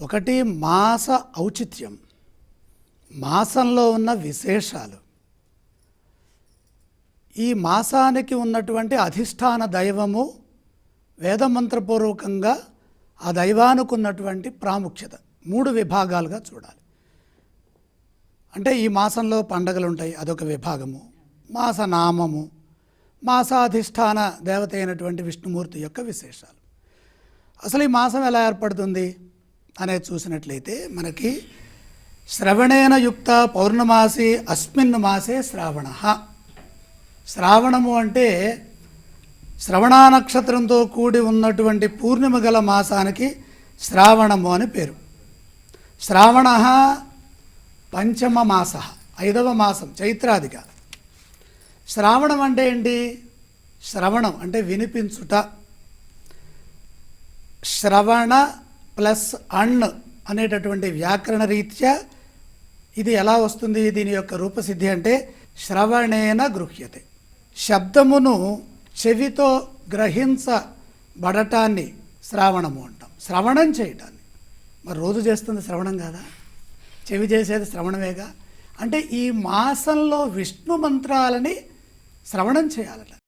ఒకటి మాస ఔచిత్యం మాసంలో ఉన్న విశేషాలు. ఈ మాసానికి ఉన్నటువంటి అధిష్టాన దైవము వేదమంత్రపూర్వకంగా ఆ దైవానికి ఉన్నటువంటి ప్రాముఖ్యత మూడు విభాగాలుగా చూడాలి. అంటే ఈ మాసంలో పండగలు ఉంటాయి అదొక విభాగము. మాస నామము మాసాధిష్టాన దేవత అయినటువంటి విష్ణుమూర్తి యొక్క విశేషాలు. అసలు ఈ మాసం ఎలా ఏర్పడుతుంది? అనేది చూసినట్లయితే మనకి శ్రవణేన యుక్త పౌర్ణమాసి అస్మిన్ మాసే శ్రావణ. శ్రావణము అంటే శ్రవణ నక్షత్రంతో కూడి ఉన్నటువంటి పూర్ణిమ గల మాసానికి శ్రావణము అని పేరు. శ్రావణ పంచమ మాస ఐదవ మాసం చైత్రాదిక. శ్రావణం అంటే ఏంటి? శ్రవణం అంటే వినిపించుట. శ్రవణ ప్లస్ అణ్ అనేటటువంటి వ్యాకరణ రీత్యా ఇది ఎలా వస్తుంది? దీని యొక్క రూపసిద్ధి అంటే శ్రవణేన గృహ్యతే. శబ్దమును చెవితో గ్రహించబడటాన్ని శ్రావణము అంటాం. శ్రవణం చేయటాన్ని. మరి రోజు చేస్తుంది శ్రవణం కాదా? చెవి చేసేది శ్రవణమేగా? అంటే ఈ మాసంలో విష్ణు మంత్రాలని శ్రవణం చేయాలట.